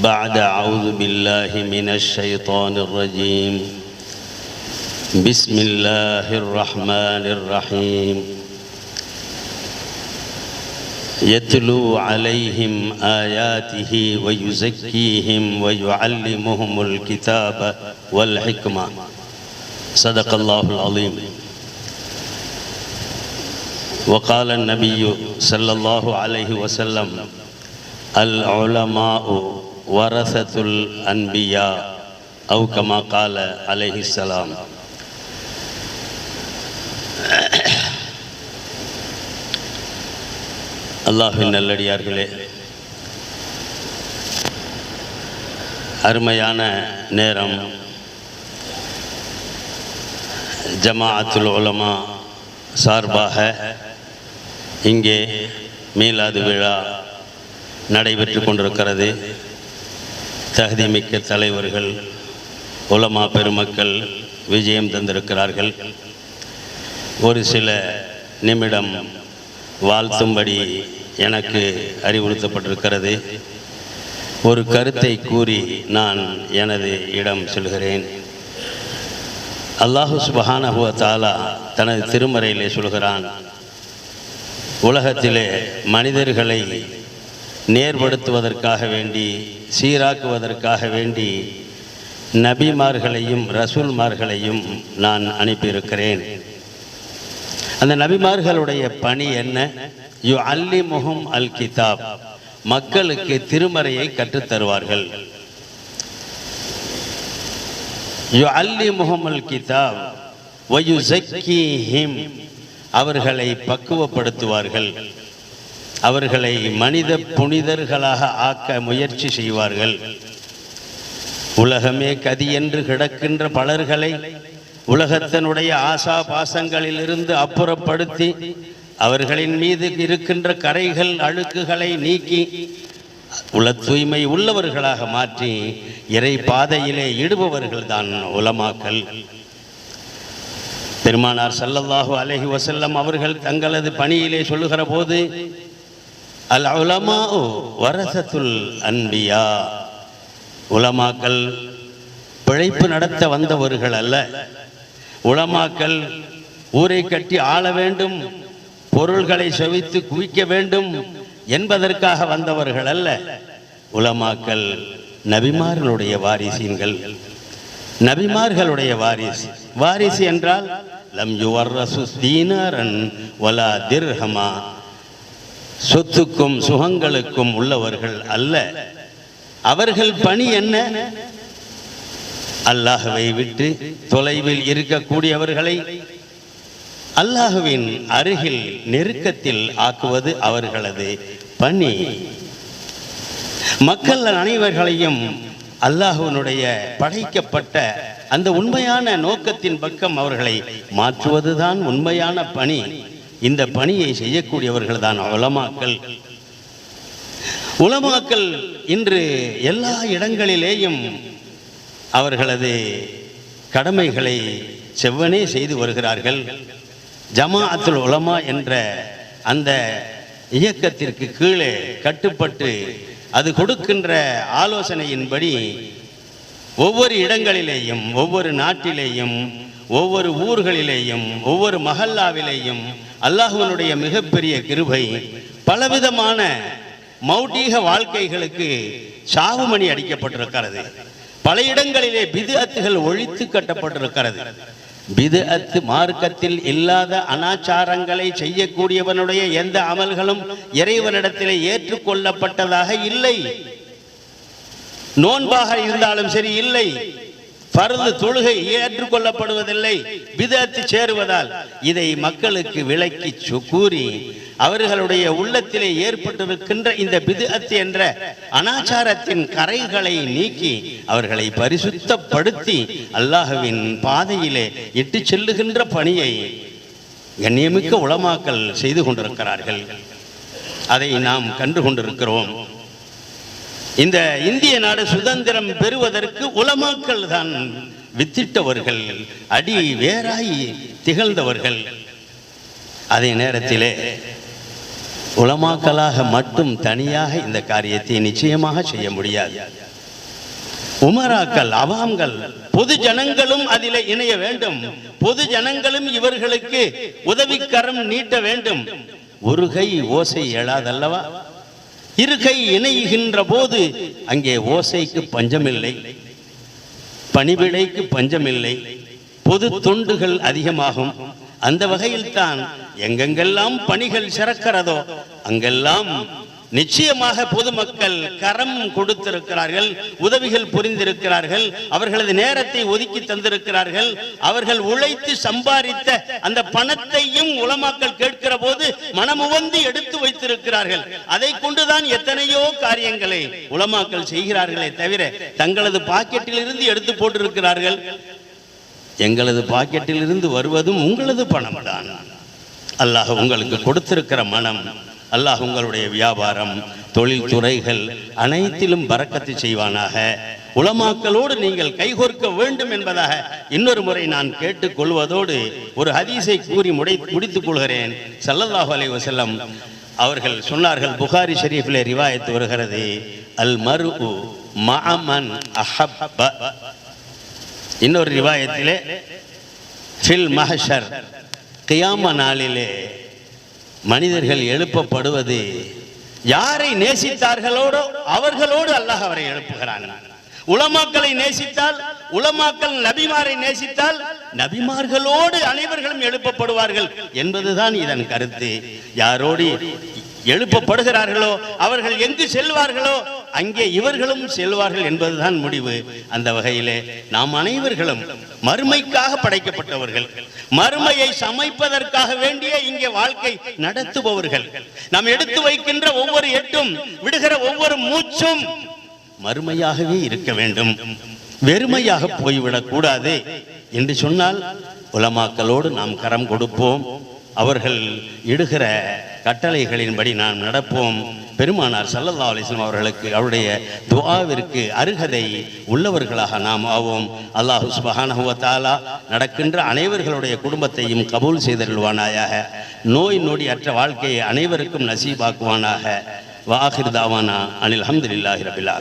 بعد أعوذ بالله من الشيطان الرجيم. بسم الله الرحمن الرحيم. يتلو عليهم آياته ويزكيهم ويعلمهم الكتاب والحكمة. صدق الله العظيم. وقال النبي صلى الله عليه وسلم العلماء வரசத்துல் அன்பியா அவுகமா கால அலஹிசலாம் அல்லாஹின் நல்லடியார்களே அருமையான நேரம். ஜமாஅத்துல் உலமா சார்பாக இங்கே மீலாது விழா நடைபெற்று கொண்டிருக்கிறது. தகுதிமிக்க தலைவர்கள் உலமா பெருமக்கள் விஜயம் தந்திருக்கிறார்கள். ஒரு சில நிமிடம் வாழ்த்தும்படி எனக்கு அறிவுறுத்தப்பட்டிருக்கிறது. ஒரு கருத்தை கூறி நான் எனது இடம் சொல்கிறேன். அல்லாஹு சுபஹானஹுவ தாலா தனது திருமறையிலே சொல்கிறான் உலகத்திலே மனிதர்களை நேர்படுத்துவதற்காக வேண்டி சீராக்குவதற்காக வேண்டி நபிமார்களையும் ரசூல்மார்களையும் நான் அனுப்பியிருக்கிறேன். அந்த நபிமார்களுடைய பணி என்ன? யு அல்லி முகம் அல் கிதாப் மக்களுக்கு திருமறையை கற்றுத் தருவார்கள் யு அல்லி முகம் அல் கிதாப் வயு ஹிம் அவர்களை பக்குவப்படுத்துவார்கள். அவர்களை மனித புனிதர்களாக ஆக்க முயற்சி செய்வார்கள். உலகமே கதி என்று கிடக்கின்ற பலர்களை உலகத்தினுடைய ஆசா பாசங்களிலிருந்து அப்புறப்படுத்தி அவர்களின் மீது இருக்கின்ற கரைகள் அழுக்குகளை நீக்கி உல தூய்மை உள்ளவர்களாக மாற்றி இறை பாதையிலே ஈடுபவர்கள் தான் உலமாக்கல். பெருமானார் சல்லல்லாஹு அலஹி வசல்லம் அவர்கள் தங்களது பணியிலே சொல்லுகிற போது அல் உலமா வரசத்துல் அன்பியா உலமாக்கள் பிழைப்பு நடத்த வந்தவர்கள் அல்ல. உலமாக்கள் ஊரை கட்டி ஆள வேண்டும் பொருள்களை செவித்து குவிக்க வேண்டும் என்பதற்காக வந்தவர்கள் அல்ல. உலமாக்கள் நபிமார்களுடைய வாரிசீன்கள் நபிமார்களுடைய வாரிசு. வாரிசு என்றால் லம் யுவர்ரசு தீனாரன் ஒலா திர்ஹமா. சொத்துக்கும் சுகங்களுக்கும் உள்ளவர்கள் அல்ல. அவர்கள் பணி என்ன? அல்லாஹுவை விட்டு தொலைவில் இருக்கக்கூடியவர்களை அல்லாஹுவின் அருகில் நெருக்கத்தில் ஆக்குவது அவர்களது பணி. மக்கள் அனைவர்களையும் அல்லாஹுவனுடைய படைக்கப்பட்ட அந்த உண்மையான நோக்கத்தின் பக்கம் அவர்களை மாற்றுவதுதான் உண்மையான பணி. இந்த பணியை செய்யக்கூடியவர்கள் தான் உலமாக்கள். உலமாக்கள் இன்று எல்லா இடங்களிலேயும் அவர்களது கடமைகளை செவ்வனே செய்து வருகிறார்கள். ஜமாஅத்துல் உலமா என்ற அந்த இயக்கத்திற்கு கீழே கட்டுப்பட்டு அது கொடுக்கின்ற ஆலோசனையின்படி ஒவ்வொரு இடங்களிலேயும் ஒவ்வொரு நாட்டிலேயும் ஒவ்வொரு ஊர்களிலேயும் ஒவ்வொரு மஹல்லாவிலேயும் அல்லாஹுவனுடைய மிகப்பெரிய கிருபை பலவிதமான மௌட்டீக வாழ்க்கைகளுக்கு சாவுமணி அடிக்கப்பட்டிருக்கிறது. பல இடங்களிலே பிது அத்துகள் ஒழித்து கட்டப்பட்டிருக்கிறது. பிது அத்து மார்க்கத்தில் இல்லாத அனாச்சாரங்களை செய்யக்கூடியவனுடைய எந்த அமல்களும் இறைவனிடத்திலே ஏற்றுக்கொள்ளப்பட்டதாக இல்லை. நோன்பாக இருந்தாலும் சரி இல்லை. பருது தொழுகை ஏற்றுக்கொள்ளப்படுவதில்லை விதத்து சேருவதால் இதை மக்களுக்கு விளக்கி கூறி அவர்களுடைய உள்ளத்திலே ஏற்பட்டிருக்கின்ற இந்த பிதுஅத்து என்ற அனாச்சாரத்தின் கரைகளை நீக்கி அவர்களை பரிசுத்தப்படுத்தி அல்லாஹுவின் பாதையிலே இட்டு செல்லுகின்ற பணியை கண்ணியமிக்க உளமாக்கல் செய்து கொண்டிருக்கிறார்கள். அதை நாம் கண்டு கொண்டிருக்கிறோம். இந்த இந்திய நாடு சுதந்திரம் பெறுவதற்கு உலமாக்கள் தான் வித்திட்டவர்கள் அடி வேறாய் திகழ்ந்தவர்கள். அதே நேரத்திலே உலமாக்களாக மட்டும் தனியாக இந்த காரியத்தை நிச்சயமாக செய்ய முடியாது. உமராக்கள் அவாம்கள் பொது ஜனங்களும் அதிலே இணைய வேண்டும். பொது ஜனங்களும் இவர்களுக்கு உதவிக்கரம் நீட்ட வேண்டும். ஒரு கை ஓசை எழாதல்லவா? இருக்கை இணைகின்ற போது அங்கே ஓசைக்கு பஞ்சமில்லை பணிவிடைக்கு பஞ்சமில்லை பொது தொண்டுகள் அதிகமாகும். அந்த வகையில் தான் எங்கெங்கெல்லாம் பணிகள் சிறக்கிறதோ அங்கெல்லாம் நிச்சயமாக பொதுமக்கள் கரம் கொடுத்திருக்கிறார்கள் உதவிகள் புரிந்திருக்கிறார்கள் அவர்களது நேரத்தை ஒதுக்கி தந்திருக்கிறார்கள் அவர்கள் உழைத்து சம்பாதித்த அந்த பணத்தையும் உலமாக்கள் கேட்கிற போது மனமுவந்து எடுத்து வைத்திருக்கிறார்கள். அதை கொண்டுதான் எத்தனையோ காரியங்களை உலமாக்கள் செய்கிறார்களே தவிர தங்களது பாக்கெட்டில் இருந்து எடுத்து போட்டிருக்கிறார்கள். எங்களது பாக்கெட்டில் இருந்து வருவதும் உங்களது பணம் தான் அல்லாஹ் உங்களுக்கு கொடுத்திருக்கிற மனம் அல்லாஹ் உங்களுடைய வியாபாரம் தொழில்துறைகள் அனைத்திலும் பறக்கத்து செய்வானாக. உலமாக்களோடு நீங்கள் கைகோர்க்க வேண்டும் என்பதாக இன்னொரு முறை நான் கேட்டுக்கொள்வதோடு ஒரு ஹதீஸை கூறி முடை முடித்துக் கொள்கிறேன். சல்லல்லாஹு அலைஹி வசல்லம் அவர்கள் சொன்னார்கள் புகாரி ஷெரீஃபில் ரிவாயத்து வருகிறது அல் மரு மஅமன் அஹப்ப. இன்னொரு ரிவாயத்திலே ஃபில் மஹஷர் கியாம நாளிலே மனிதர்கள் எழுப்பப்படுவது யாரை நேசித்தார்களோடோ அவர்களோடு அல்லாஹ் அவரை எழுப்புகிறான். உலமாக்களை நேசித்தால் உலமாக்கள் நபிமாரை நேசித்தால் நபிமார்களோடு அனைவர்களும் எழுப்பப்படுவார்கள் என்பதுதான் இதன் கருத்து. யாரோடு எழுப்பப்படுகிறார்களோ அவர்கள் எங்கு செல்வார்களோ அங்கே இவர்களும் செல்வார்கள் என்பதுதான் முடிவு. அந்த வகையிலே நாம் அனைவர்களும் மறுமைக்காக படைக்கப்பட்டவர்கள். மறுமையை சமைப்பதற்காக வேண்டிய இங்கே வாழ்க்கை நடத்துபவர்கள். நாம் எடுத்து வைக்கின்ற ஒவ்வொரு எட்டும் விடுகிற ஒவ்வொரு மூச்சும் மறுமையாகவே இருக்க வேண்டும். வெறுமையாக போய்விடக் கூடாது என்று சொன்னால் உலமாக்களோடு நாம் கரம் கொடுப்போம். அவர்கள் இடுகிற கட்டளைகளின்படி நாம் நடப்போம். பெருமானார் சல்லல்லா அலிஸ்லாம் அவர்களுக்கு அவருடைய துவாவிற்கு அருகதை உள்ளவர்களாக நாம் ஆவோம். அல்லாஹு சுபஹானஹு நடக்கின்ற அனைவர்களுடைய குடும்பத்தையும் கபூல் செய்தருள்வானாயாக. நோய் நொடி அற்ற வாழ்க்கையை அனைவருக்கும் நசீபாக்குவானாக. வாஹிர் தாவானா அனில் அஹமதுல்லாஹி ரபில்